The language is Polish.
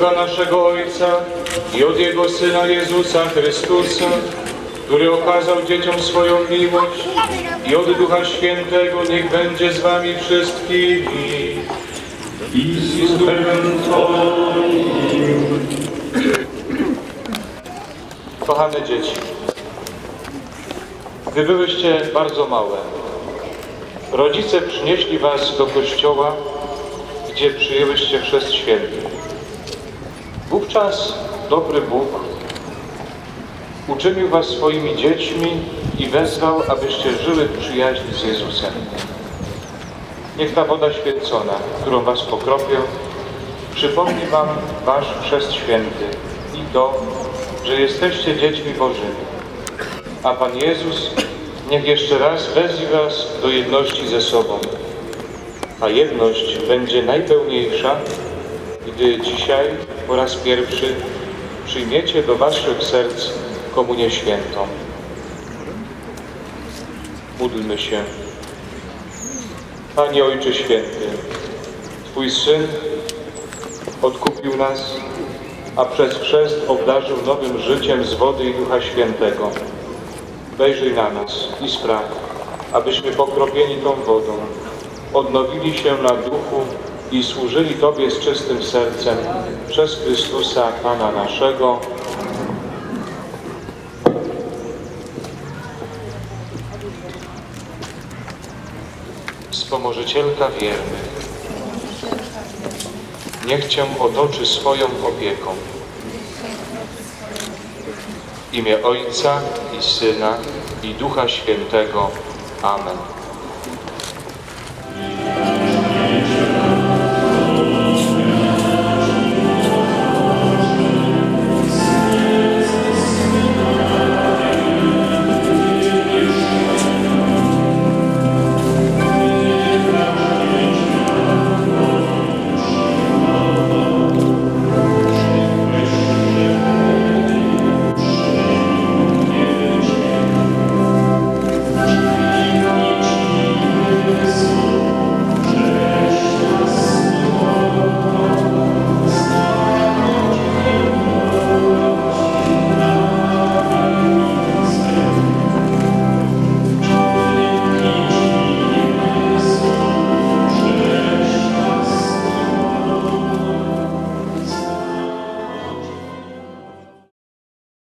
Boga naszego Ojca i od Jego Syna Jezusa Chrystusa, który okazał dzieciom swoją miłość i od Ducha Świętego niech będzie z wami wszystkimi. I z duchem. Kochane dzieci, wy byłyście bardzo małe. Rodzice przynieśli was do kościoła, gdzie przyjęłyście chrzest święty. Wówczas dobry Bóg uczynił was swoimi dziećmi i wezwał, abyście żyły w przyjaźni z Jezusem. Niech ta woda święcona, którą was pokropię, przypomni wam wasz chrzest święty i to, że jesteście dziećmi Bożymi. A Pan Jezus niech jeszcze raz wezwie was do jedności ze sobą. A jedność będzie najpełniejsza, gdy dzisiaj po raz pierwszy przyjmiecie do waszych serc Komunię Świętą. Módlmy się. Panie Ojcze Święty, Twój Syn odkupił nas, a przez chrzest obdarzył nowym życiem z wody i Ducha Świętego. Wejrzyj na nas i spraw, abyśmy pokropieni tą wodą odnowili się na duchu i służyli Tobie z czystym sercem przez Chrystusa Pana naszego. Wspomożycielka wiernych, niech Cię otoczy swoją opieką. W imię Ojca i Syna i Ducha Świętego. Amen.